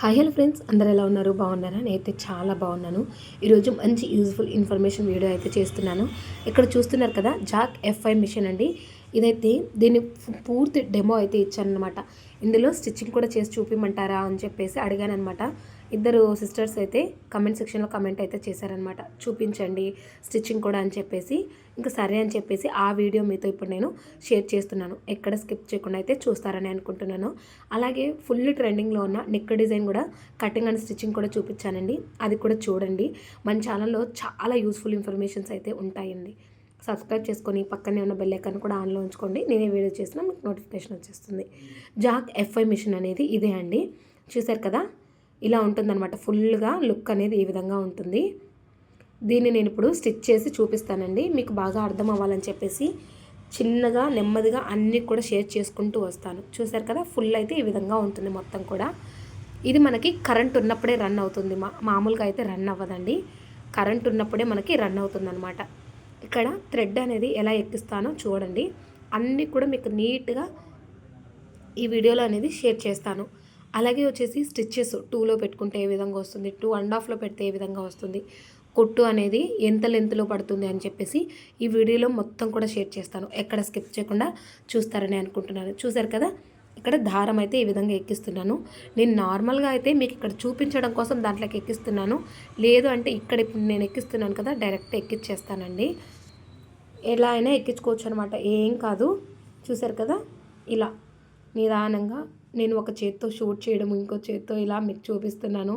Hi hello friends అందరు ఎలా ఉన్నారు? బాగున్నారా? నేనైతే చాలా బాగున్నాను. ఈరోజు మంచి యూజ్ఫుల్ ఇన్ఫర్మేషన్ వీడియో అయితే చేస్తున్నాను. ఇక్కడ చూస్తున్నారు కదా జాక్ ఎఫ్ఐ మిషన్ అండి. ఇదైతే దీన్ని పూర్తి డెమో అయితే ఇచ్చాను అనమాట ఇందులో స్టిచ్చింగ్ కూడా చేసి చూపిమంటారా అని చెప్పేసి అడిగాను అనమాట ఇద్దరు సిస్టర్స్ అయితే కమెంట్ సెక్షన్లో కమెంట్ అయితే చేశారనమాట చూపించండి స్టిచ్చింగ్ కూడా అని చెప్పేసి. ఇంకా సరే అని చెప్పేసి ఆ వీడియో మీతో ఇప్పుడు నేను షేర్ చేస్తున్నాను. ఎక్కడ స్కిప్ చేయకుండా అయితే చూస్తారని అనుకుంటున్నాను. అలాగే ఫుల్ ట్రెండింగ్లో ఉన్న నెక్ డిజైన్ కూడా కటింగ్ అండ్ స్టిచ్చింగ్ కూడా చూపించానండి. అది కూడా చూడండి. మన ఛానల్లో చాలా యూస్ఫుల్ ఇన్ఫర్మేషన్స్ అయితే ఉంటాయండి. సబ్స్క్రైబ్ చేసుకొని పక్కనే ఉన్న బెల్ ఐకాన్ కూడా ఆన్లో ఉంచుకోండి. నేనే వీడియో చేసినా మీకు నోటిఫికేషన్ వచ్చేస్తుంది. జాక్ ఎఫ్ఐ మిషన్ అనేది ఇదే అండి. చూసారు కదా? ఇలా ఉంటుందన్నమాట. ఫుల్గా లుక్ అనేది ఈ విధంగా ఉంటుంది. దీన్ని నేను ఇప్పుడు స్టిచ్ చేసి చూపిస్తానండి. మీకు బాగా అర్థం అవ్వాలని చెప్పేసి చిన్నగా నెమ్మదిగా అన్నీ కూడా షేర్ చేసుకుంటూ వస్తాను. చూసారు కదా? ఫుల్ అయితే ఈ విధంగా ఉంటుంది మొత్తం కూడా. ఇది మనకి కరెంట్ ఉన్నప్పుడే రన్ అవుతుంది. మా మామూలుగా అయితే రన్ అవ్వదండి. కరెంట్ ఉన్నప్పుడే మనకి రన్ అవుతుంది అనమాట ఇక్కడ థ్రెడ్ అనేది ఎలా ఎక్కిస్తానో చూడండి. అన్నీ కూడా మీకు నీట్గా ఈ వీడియోలో అనేది షేర్ చేస్తాను. అలాగే వచ్చేసి స్టిచ్చెస్ టూలో పెట్టుకుంటే ఏ విధంగా వస్తుంది? టూ అండ్ హాఫ్లో పెడితే ఏ విధంగా వస్తుంది? కొట్టు అనేది ఎంత లెంత్లో పడుతుంది అని చెప్పేసి ఈ వీడియోలో మొత్తం కూడా షేర్ చేస్తాను. ఎక్కడ స్కిప్ చేయకుండా చూస్తారని అనుకుంటున్నాను. చూసారు కదా? ఇక్కడ దారం అయితే ఈ విధంగా ఎక్కిస్తున్నాను. నేను నార్మల్గా అయితే మీకు ఇక్కడ చూపించడం కోసం దాంట్లోకి ఎక్కిస్తున్నాను. లేదు అంటే ఇక్కడ ఇప్పుడు నేను ఎక్కిస్తున్నాను కదా డైరెక్ట్ ఎక్కిచ్చేస్తానండి. ఎలా అయినా ఎక్కించుకోవచ్చు అనమాట ఏం కాదు. చూసారు కదా? ఇలా. నిదానంగా నేను ఒక చేత్తో షూట్ చేయడం ఇంకో చేత్తో ఇలా మీకు చూపిస్తున్నాను.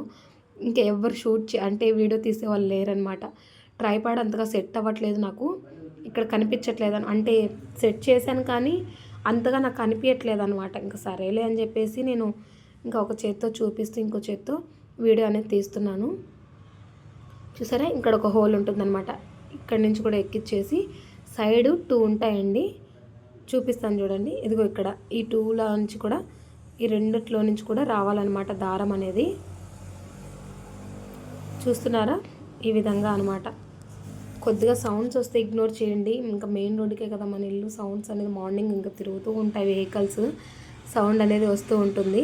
ఇంకా ఎవరు షూట్ చే అంటే వీడియో తీసే వాళ్ళు లేరనమాట ట్రైపాడ్ అంతగా సెట్ అవ్వట్లేదు నాకు. ఇక్కడ కనిపించట్లేదు అంటే సెట్ చేశాను కానీ అంతగా నాకు కనిపించట్లేదు అనమాట ఇంకా సరేలే అని చెప్పేసి నేను ఇంకా ఒక చేత్తో చూపిస్తూ ఇంకో చేత్తో వీడియో అనేది తీస్తున్నాను. చూసారా? ఇక్కడ ఒక హోల్ ఉంటుందన్నమాట. ఇక్కడ నుంచి కూడా ఎక్కిచ్చేసి సైడ్ టూ ఉంటాయండి. చూపిస్తాను చూడండి. ఇదిగో ఇక్కడ. ఈ టూలో నుంచి కూడా ఈ రెండిట్లో నుంచి కూడా రావాలన్నమాట దారం అనేది. చూస్తున్నారా? ఈ విధంగా అనమాట కొద్దిగా సౌండ్స్ వస్తే ఇగ్నోర్ చేయండి. ఇంకా మెయిన్ రోడ్డుకే కదా మన ఇల్లు. సౌండ్స్ అనేది మార్నింగ్ ఇంకా తిరుగుతూ ఉంటాయి వెహికల్స్ సౌండ్ అనేది వస్తూ ఉంటుంది.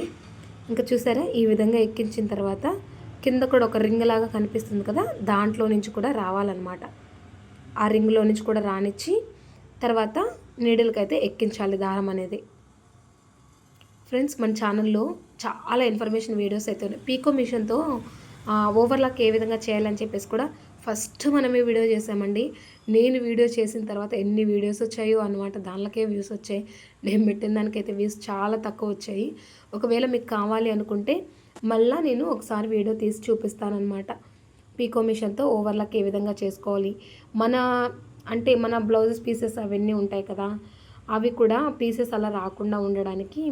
ఇంకా చూసారా? ఈ విధంగా ఎక్కించిన తర్వాత కింద కూడా ఒక రింగ్ లాగా కనిపిస్తుంది కదా? దాంట్లో నుంచి కూడా రావాలన్నమాట. ఆ రింగ్లో నుంచి కూడా రానిచ్చి తర్వాత నీడిల్కి అయితే ఎక్కించాలి దారం అనేది. ఫ్రెండ్స్ మన ఛానల్లో చాలా ఇన్ఫర్మేషన్ వీడియోస్ అయితే ఉన్నాయి. పీకో మిషన్తో ఓవర్లాక్ ఏ విధంగా చేయాలని చెప్పేసి కూడా ఫస్ట్ మనమే వీడియో చేసామండి. నేను వీడియో చేసిన తర్వాత ఎన్ని వీడియోస్ వచ్చాయో అనమాట దానిలోకే వ్యూస్ వచ్చాయి. నేను పెట్టిన దానికైతే వ్యూస్ చాలా తక్కువ వచ్చాయి. ఒకవేళ మీకు కావాలి అనుకుంటే మళ్ళీ నేను ఒకసారి వీడియో తీసి చూపిస్తానమాట పీకో మిషన్తో ఓవర్లాక్ ఏ విధంగా చేసుకోవాలి. మన అంటే మన బ్లౌజెస్ పీసెస్ అవన్నీ ఉంటాయి కదా అవి కూడా పీసెస్ అలా రాకుండా ఉండడానికి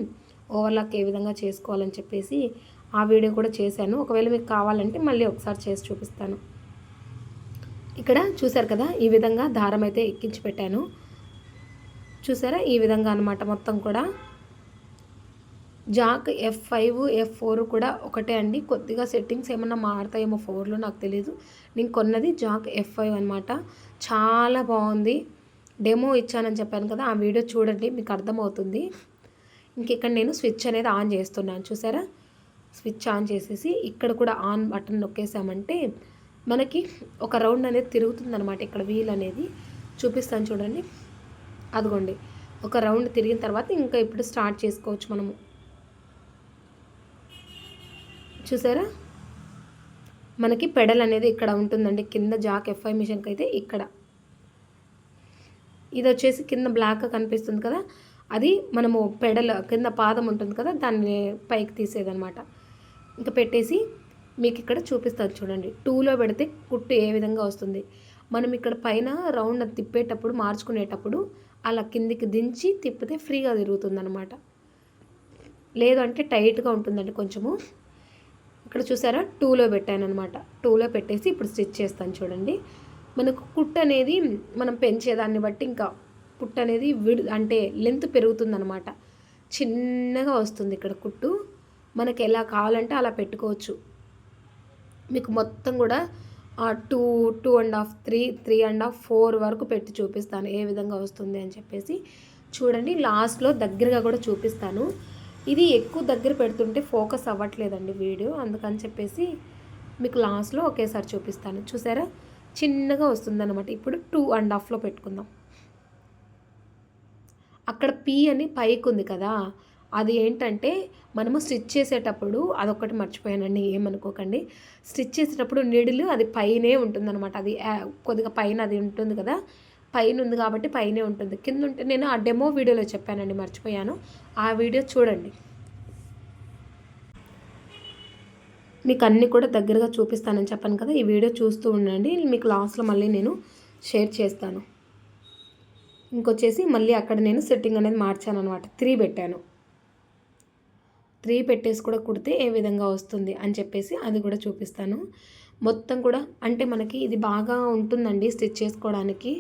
ఓవర్లాక్ ఏ విధంగా చేసుకోవాలని చెప్పేసి ఆ వీడియో కూడా చేశాను. ఒకవేళ మీకు కావాలంటే మళ్ళీ ఒకసారి చేసి చూపిస్తాను. ఇక్కడ చూసారు కదా ఈ విధంగా దారం అయితే ఎక్కించి పెట్టాను. చూసారా ఈ విధంగా అనమాట మొత్తం కూడా. Jack F five F four కూడా ఒకటే అండి. కొద్దిగా సెట్టింగ్స్ ఏమన్నా మారుతాయేమో ఫోర్లో నాకు తెలియదు నేను కొన్నది జాక్ ఎఫ్ ఫైవ్ అనమాట చాలా బాగుంది. డెమో ఇచ్చానని చెప్పాను కదా ఆ వీడియో చూడండి మీకు అర్థమవుతుంది. ఇంక ఇక్కడ నేను స్విచ్ అనేది ఆన్ చేస్తున్నాను చూసారా? స్విచ్ ఆన్ చేసేసి ఇక్కడ కూడా ఆన్ బటన్ నొక్కేసామంటే మనకి ఒక రౌండ్ అనేది తిరుగుతుంది అనమాట ఇక్కడ వీల్ అనేది. చూపిస్తాను చూడండి. అదిగోండి. ఒక రౌండ్ తిరిగిన తర్వాత ఇంకా ఇప్పుడు స్టార్ట్ చేసుకోవచ్చు మనము. చూసారా? మనకి పెడల్ అనేది ఇక్కడ ఉంటుందండి. కింద జాక్ ఎఫ్ఐ మిషన్కి అయితే ఇక్కడ. ఇది వచ్చేసి కింద బ్లాక్గా కనిపిస్తుంది కదా? అది మనము పెడల కింద పాదం ఉంటుంది కదా దాన్ని పైకి తీసేదనమాట ఇంకా పెట్టేసి మీకు ఇక్కడ చూపిస్తారు చూడండి. టూలో పెడితే కుట్టు ఏ విధంగా వస్తుంది? మనం ఇక్కడ పైన రౌండ్ తిప్పేటప్పుడు మార్చుకునేటప్పుడు అలా కిందికి దించి తిప్పితే ఫ్రీగా తిరుగుతుంది అనమాట లేదంటే టైట్గా ఉంటుందండి కొంచెము. ఇక్కడ చూసారా? టూలో పెట్టాను అనమాట టూలో పెట్టేసి ఇప్పుడు స్టిచ్ చేస్తాను చూడండి. మనకు కుట్ అనేది మనం పెంచేదాన్ని బట్టి ఇంకా కుట్ అనేది విడు అంటే లెంత్ పెరుగుతుందనమాట చిన్నగా వస్తుంది ఇక్కడ కుట్టు. మనకి ఎలా కావాలంటే అలా పెట్టుకోవచ్చు. మీకు మొత్తం కూడా two two and half three three and half four వరకు పెట్టి చూపిస్తాను ఏ విధంగా వస్తుంది అని చెప్పేసి. చూడండి లాస్ట్లో దగ్గరగా కూడా చూపిస్తాను. ఇది ఎక్కువ దగ్గర పెడుతుంటే ఫోకస్ అవ్వట్లేదండి వీడియో. అందుకని చెప్పేసి మీకు లాస్ట్లో ఒకేసారి చూపిస్తాను. చూసారా? చిన్నగా వస్తుందన్నమాట. ఇప్పుడు టూ అండ్ హాఫ్లో పెట్టుకుందాం. అక్కడ పీ అని పైకి ఉంది కదా అది ఏంటంటే మనము స్టిచ్ చేసేటప్పుడు అదొకటి మర్చిపోయానండి ఏమనుకోకండి. స్టిచ్ చేసేటప్పుడు నీడిలు అది పైనే ఉంటుందన్నమాట. అది కొద్దిగా పైన అది ఉంటుంది కదా పైన ఉంది కాబట్టి పైనే ఉంటుంది. కింద ఉంటే నేను ఆ డెమో వీడియోలో చెప్పానండి మర్చిపోయాను. ఆ వీడియో చూడండి. మీకు అన్నీ కూడా దగ్గరగా చూపిస్తానని చెప్పాను కదా ఈ వీడియో చూస్తూ ఉండండి. మీకు లాస్ట్లో మళ్ళీ నేను షేర్ చేస్తాను. ఇంకొచ్చేసి మళ్ళీ అక్కడ నేను సెట్టింగ్ అనేది మార్చాను అనమాట త్రీ పెట్టాను. త్రీ పెట్టేసి కూడా కుడితే ఏ విధంగా వస్తుంది అని చెప్పేసి అది కూడా చూపిస్తాను. మొత్తం కూడా అంటే మనకి ఇది బాగా ఉంటుందండి స్టిచ్ చేసుకోవడానికి.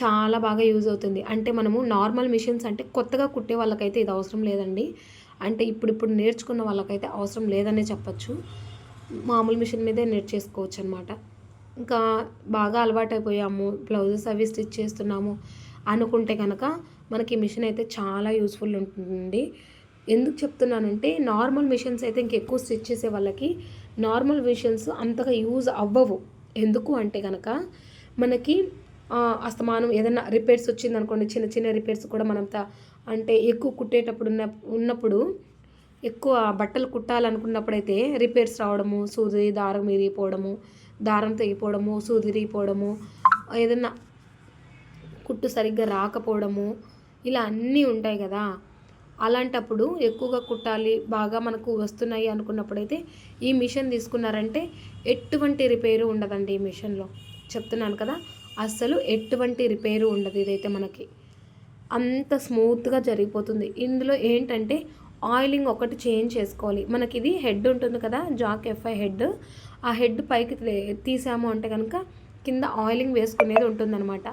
చాలా బాగా యూజ్ అవుతుంది. అంటే మనము నార్మల్ మిషన్స్ అంటే కొత్తగా కుట్టే వాళ్ళకైతే ఇది అవసరం లేదండి. అంటే ఇప్పుడు ఇప్పుడు నేర్చుకున్న వాళ్ళకైతే అవసరం లేదనే చెప్పచ్చు. మామూలు మిషన్ మీదే నేర్చేసుకోవచ్చు అనమాట ఇంకా బాగా అలవాటైపోయాము. బ్లౌజెస్ అవి స్టిచ్ చేస్తున్నాము. అనుకుంటే కనుక మనకి మిషన్ అయితే చాలా యూస్ఫుల్ ఉంటుంది ఎందుకు చెప్తున్నానంటే నార్మల్ మిషన్స్ అయితే ఇంకెక్కువ స్టిచ్ చేసే వాళ్ళకి నార్మల్ మిషన్స్ అంతగా యూజ్ అవ్వవు. ఎందుకు అంటే కనుక మనకి అస్తమానం ఏదైనా రిపేర్స్ వచ్చింది అనుకోండి చిన్న చిన్న రిపేర్స్ కూడా మనంత అంటే ఎక్కువ కుట్టేటప్పుడు ఉన్న ఉన్నప్పుడు ఎక్కువ బట్టలు కుట్టాలనుకున్నప్పుడైతే రిపేర్స్ రావడము సూది దారం విరిగిపోవడము దారం తెగిపోవడము సూది విరిగిపోవడము ఏదైనా కుట్టు సరిగ్గా రాకపోవడము ఇలా అన్నీ ఉంటాయి కదా. అలాంటప్పుడు ఎక్కువగా కుట్టాలి బాగా మనకు వస్తున్నాయి అనుకున్నప్పుడైతే ఈ మిషన్ తీసుకున్నారంటే ఎటువంటి రిపేరు ఉండదండి ఈ మిషన్లో. చెప్తున్నాను కదా అస్సలు ఎటువంటి రిపేరు ఉండదు ఇదైతే మనకి. అంత స్మూత్గా జరిగిపోతుంది. ఇందులో ఏంటంటే ఆయిలింగ్ ఒకటి చేంజ్ చేసుకోవాలి. మనకి ఇది హెడ్ ఉంటుంది కదా జాక్ ఎఫ్ఐ హెడ్. ఆ హెడ్ పైకి తీసాము అంటే కనుక కింద ఆయిలింగ్ వేసుకునేది ఉంటుందన్నమాట.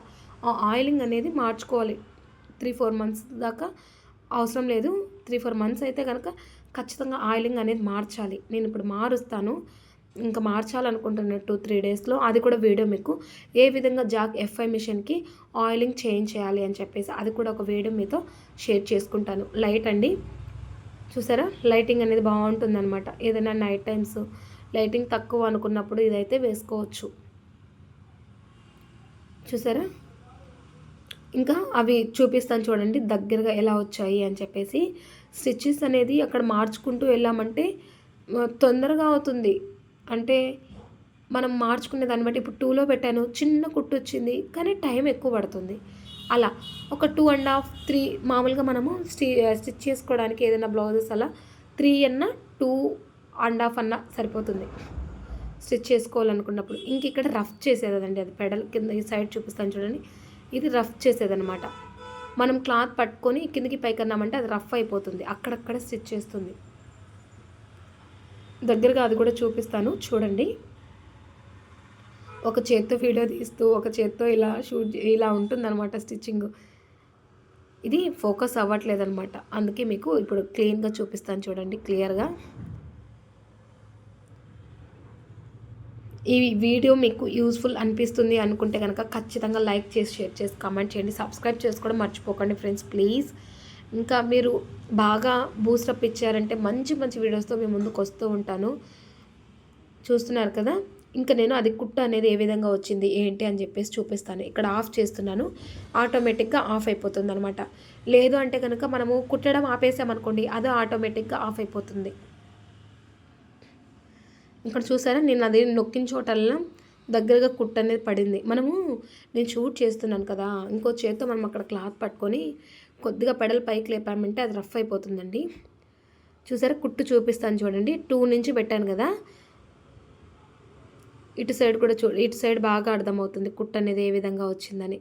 ఆయిలింగ్ అనేది మార్చుకోవాలి. త్రీ ఫోర్ మంత్స్ దాకా అవసరం లేదు. త్రీ ఫోర్ మంత్స్ అయితే కనుక ఖచ్చితంగా ఆయిలింగ్ అనేది మార్చాలి. నేను ఇప్పుడు మారుస్తాను. ఇంకా మార్చాలనుకుంటున్న టూ త్రీ డేస్లో అది కూడా వీడియో మీకు ఏ విధంగా జాక్ ఎఫ్ఐ మిషన్కి ఆయిలింగ్ చేంజ్ చేయాలి అని చెప్పేసి అది కూడా ఒక వీడియో మీతో షేర్ చేసుకుంటాను. లైట్ అండి. చూసారా? లైటింగ్ అనేది బాగుంటుందన్నమాట. ఏదైనా నైట్ టైమ్స్ లైటింగ్ తక్కువ అనుకున్నప్పుడు ఇదైతే వేసుకోవచ్చు. చూసారా? ఇంకా అవి చూపిస్తాను చూడండి దగ్గరగా ఎలా వచ్చాయి అని చెప్పేసి. స్టిచ్చెస్ అనేది అక్కడ మార్చుకుంటూ వెళ్ళామంటే తొందరగా అవుతుంది. అంటే మనం మార్చుకునే దాన్ని బట్టి ఇప్పుడు టూలో పెట్టాను చిన్న కుట్టు వచ్చింది కానీ టైం ఎక్కువ పడుతుంది. అలా ఒక టూ అండ్ హాఫ్ త్రీ మామూలుగా మనము స్టి స్టిచ్ చేసుకోవడానికి ఏదైనా బ్లౌజెస్ అలా త్రీ అన్న టూ అండ్ హాఫ్ అన్న సరిపోతుంది. స్టిచ్ చేసుకోవాలనుకున్నప్పుడు. ఇంక ఇక్కడ రఫ్ చేసేదండి అది పెడల్ కింద ఈ సైడ్ చూపిస్తాను చూడండి. ఇది రఫ్ చేసేదనమాట మనం క్లాత్ పట్టుకొని కిందికి పైకి అన్నామంటే అది రఫ్ అయిపోతుంది. అక్కడక్కడ స్టిచ్ చేస్తుంది. దగ్గరగా అది కూడా చూపిస్తాను. చూడండి. ఒక చేత్తో వీడియో తీస్తూ ఒక చేత్తో ఇలా షూట్ ఇలా ఉంటుందన్నమాట స్టిచ్చింగ్. ఇది ఫోకస్ అవ్వట్లేదు అనమాట అందుకే మీకు ఇప్పుడు క్లీన్గా చూపిస్తాను చూడండి క్లియర్గా. ఈ వీడియో మీకు యూస్ఫుల్ అనిపిస్తుంది అనుకుంటే కనుక ఖచ్చితంగా లైక్ చేసి షేర్ చేసి కామెంట్ చేయండి. సబ్స్క్రైబ్ చేసుకోవడం మర్చిపోకండి ఫ్రెండ్స్ ప్లీజ్. ఇంకా మీరు బాగా బూస్టప్ ఇచ్చారంటే మంచి మంచి వీడియోస్తో మీ ముందుకు వస్తూ ఉంటాను. చూస్తున్నారు కదా? ఇంకా నేను అది కుట్ట అనేది ఏ విధంగా వచ్చింది ఏంటి అని చెప్పేసి చూపిస్తాను. ఇక్కడ ఆఫ్ చేస్తున్నాను. ఆటోమేటిక్గా ఆఫ్ అయిపోతుంది అనమాట లేదు అంటే కనుక మనము కుట్టడం ఆపేసామనుకోండి అది ఆటోమేటిక్గా ఆఫ్ అయిపోతుంది. ఇక్కడ చూసారా? నేను అది నొక్కిన చోటల్లా దగ్గరగా కుట్ట అనేది పడింది. మనము నేను షూట్ చేస్తున్నాను కదా ఇంకో చేత్తో మనం అక్కడ క్లాత్ పట్టుకొని కొద్దిగా పెడల్ పైకి లేపామంటే అది రఫ్ అయిపోతుందండి. చూసారా? కుట్టు చూపిస్తాను చూడండి. టూ నుంచి పెట్టాను కదా. ఇటు సైడ్ కూడా చూ ఇటు సైడ్ బాగా అర్థమవుతుంది కుట్ట అనేది ఏ విధంగా వచ్చిందని.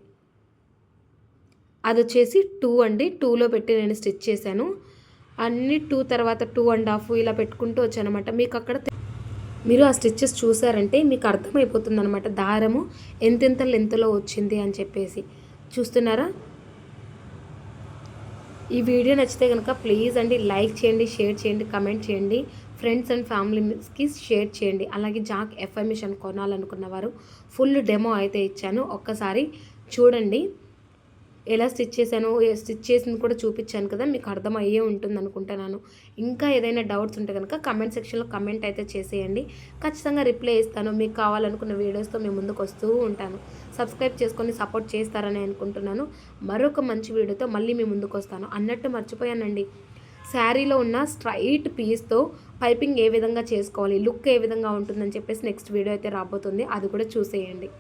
అది వచ్చేసి టూ అండి. టూలో పెట్టి నేను స్టిచ్ చేశాను. అన్ని టూ తర్వాత టూ అండ్ హాఫ్ ఇలా పెట్టుకుంటూ వచ్చానమాట మీకు అక్కడ మీరు ఆ స్టిచ్చెస్ చూసారంటే మీకు అర్థమైపోతుంది అనమాట దారము ఎంతెంత లెంత్లో వచ్చింది అని చెప్పేసి. చూస్తున్నారా? ఈ వీడియో నచ్చితే కనుక ప్లీజ్ అండి లైక్ చేయండి షేర్ చేయండి కమెంట్ చేయండి. ఫ్రెండ్స్ అండ్ ఫ్యామిలీస్కి షేర్ చేయండి. అలాగే జాక్ ఎఫర్మేషన్ కొనాలనుకున్న వారు ఫుల్ డెమో అయితే ఇచ్చాను. ఒక్కసారి చూడండి. ఎలా స్టిచ్ చేశానో స్టిచ్ చేసింది కూడా చూపించాను కదా మీకు అర్థమయ్యే ఉంటుంది అనుకుంటున్నాను. ఇంకా ఏదైనా డౌట్స్ ఉంటే కనుక కమెంట్ సెక్షన్లో కమెంట్ అయితే చేసేయండి. ఖచ్చితంగా రిప్లై ఇస్తాను. మీకు కావాలనుకున్న వీడియోస్తో మేము ముందుకు వస్తూ ఉంటాను. సబ్స్క్రైబ్ చేసుకొని సపోర్ట్ చేస్తారని అనుకుంటున్నాను. మరొక మంచి వీడియోతో మళ్ళీ మీ ముందుకు వస్తాను. అన్నట్టు మర్చిపోయానండి. శారీలో ఉన్న స్ట్రైట్ పీస్తో పైపింగ్ ఏ విధంగా చేసుకోవాలి లుక్ ఏ విధంగా ఉంటుందని చెప్పేసి నెక్స్ట్ వీడియో అయితే రాబోతుంది. అది కూడా చూసేయండి.